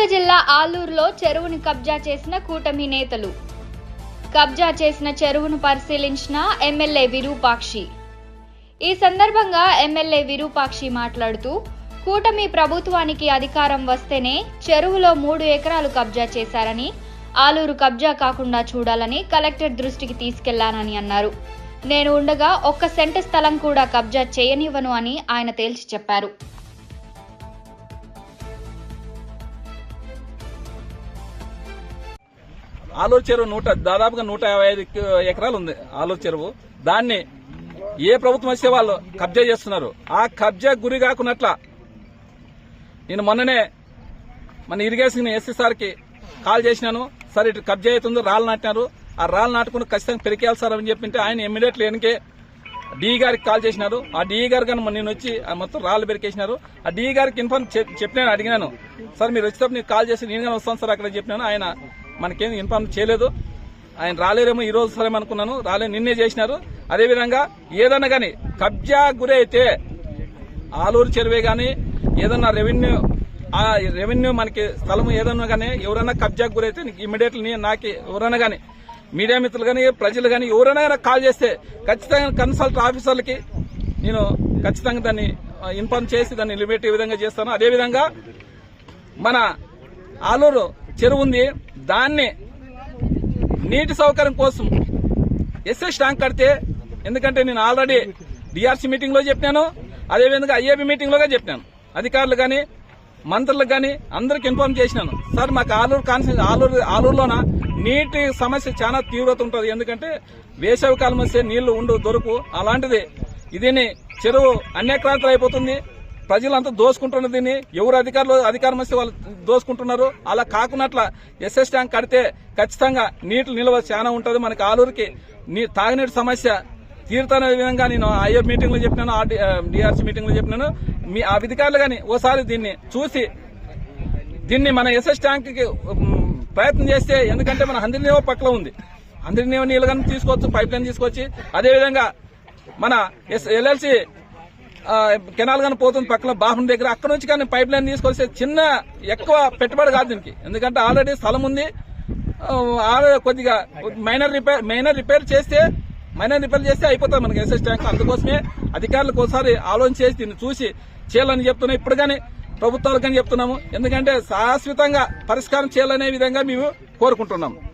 కర్నూలు జిల్లా ఆలూరులో చెరువును కబ్జా చేసిన కూటమి నేతలు. కబ్జా చేసిన చెరువును పరిశీలించిన ఎమ్మెల్యే విరూపాక్షి. ఈ సందర్భంగా ఎమ్మెల్యే విరూపాక్షి మాట్లాడుతూ కూటమి ప్రభుత్వానికి అధికారం వస్తేనే చెరువులో మూడు ఎకరాలు కబ్జా చేశారని ఆలూరు కబ్జా కాకుండా చూడాలని కలెక్టర్ దృష్టికి తీసుకెళ్ళానని అన్నారు. నేను ఉండగా ఒక్క సెంటు స్థలం కూడా కబ్జా చేయనివ్వను అని ఆయన తేల్చి చెప్పారు. ఆలూరు చెరువు నూట దాదాపుగా నూట యాభై ఐదు ఎకరాలు ఉంది ఆలూరు చెరువు. దాన్ని ఏ ప్రభుత్వం వచ్చే వాళ్ళు కబ్జా చేస్తున్నారు. ఆ కబ్జా గురి కాకున్నట్ల నేను మొన్ననే మన ఇరిగేషన్ ఎస్సీ సార్కి కాల్ చేసినాను. సార్ ఇటు కబ్జా అవుతుంది రాళ్ళు నాటినారు. ఆ రాళ్ళు నాటుకుని ఖచ్చితంగా పెరికేయాలి సార్ అని చెప్పింటే ఆయన ఇమ్మీడియట్లీ వెనకే డిఈ గారికి కాల్ చేసినారు. ఆ డిఈ గారు కానీ నేను వచ్చి ఆ మొత్తం రాళ్ళు పెరికేసినారు. ఆ డిఈ గారికి ఇన్ఫార్మ్ చెప్- చెప్పినాను అడిగినాను. సార్ మీరు వచ్చేటప్పుడు నీకు కాల్ చేసి నేను కానీ వస్తాను సార్ అక్కడ చెప్పినాను. ఆయన మనకేం ఇన్ఫార్మ్ చేయలేదు. ఆయన రాలేరేమో ఈ రోజు సరే అనుకున్నాను. రాలే నిన్నే చేసినారు. అదేవిధంగా ఏదన్నా కానీ కబ్జా గురైతే ఆలూరు చెరువే కానీ ఏదన్నా రెవెన్యూ ఆ రెవెన్యూ మనకి స్థలం ఏదన్నా కానీ ఎవరైనా కబ్జాకు గురైతే ఇమీడియట్లీ నాకు ఎవరైనా కానీ మీడియా మిత్రులు కానీ ప్రజలు కానీ ఎవరైనా కానీ కాల్ చేస్తే ఖచ్చితంగా కన్సల్ట్ ఆఫీసర్లకి నేను ఖచ్చితంగా దాన్ని ఇన్ఫార్మ్ చేసి దాన్ని లిమిట్ ఏ విధంగా చేస్తాను అదేవిధంగా మన ఆలూరు చెరువు ఉంది. దాన్ని నీటి సౌకర్యం కోసం ఎస్ఎస్ ట్యాంక్ కడితే ఎందుకంటే నేను ఆల్రెడీ డిఆర్సీ మీటింగ్లో చెప్పినాను అదేవిధంగా ఐఏబీ మీటింగ్ లోగా చెప్పినాను. అధికారులు కానీ మంత్రులకు కానీ అందరికి ఇన్ఫార్మ్ చేసినాను. సార్ మాకు ఆలూరు కాన్సెన్స్ ఆలూరు ఆలూరులోన నీటి సమస్య చాలా తీవ్రత ఉంటుంది. ఎందుకంటే వేసవి కాలం వస్తే నీళ్ళు ఉండు దొరుకు అలాంటిది ఇదిని చెరువు అన్యక్రాంతం అయిపోతుంది. ప్రజలంతా దోసుకుంటున్న దీన్ని. ఎవరు అధికారులు అధికారం వస్తే వాళ్ళు దోసుకుంటున్నారు. అలా కాకున్నట్ల ఎస్ఎస్ ట్యాంక్ కడితే ఖచ్చితంగా నీటి నిల్వ చాలా ఉంటుంది. మనకి ఆలూరుకి నీ తాగునీటి సమస్య తీరుతానే విధంగా నేను ఐఎఫ్ మీటింగ్లో చెప్పినాను డిఆర్సీ మీటింగ్లో చెప్పినాను. మీ ఆ అధికారులు కానీ ఓసారి దీన్ని చూసి దీన్ని మన ఎస్ఎస్ ట్యాంక్కి ప్రయత్నం చేస్తే ఎందుకంటే మన హంద్రినేవ పక్కల ఉంది. హంద్రినేవ నీళ్ళు కానీ తీసుకోవచ్చు పైప్ లైన్ తీసుకొచ్చి అదేవిధంగా మన ఎస్ ఎల్ఎల్సి కెనాల్ కానీ పోతుంది పక్కన బాహున్ దగ్గర. అక్కడ నుంచి కానీ పైప్ లైన్ తీసుకొస్తే చిన్న ఎక్కువ పెట్టుబడి కాదు దీనికి. ఎందుకంటే ఆల్రెడీ స్థలం ఉంది. ఆ, ఆల్రెడీ కొద్దిగా మైనర్ రిపేర్ మైనర్ రిపేర్ చేస్తే మైనర్ రిపేర్ చేస్తే అయిపోతుంది మనకి ఎస్ఎస్ ట్యాంక్. అందుకోసమే అధికారులకు ఒకసారి ఆలోచన చేసి దీన్ని చూసి చేయాలని చెప్తున్నాం. ఇప్పుడు కానీ ప్రభుత్వాలకు కానీ చెప్తున్నాము. ఎందుకంటే శాశ్వతంగా పరిష్కారం చేయాలనే విధంగా మేము కోరుకుంటున్నాము.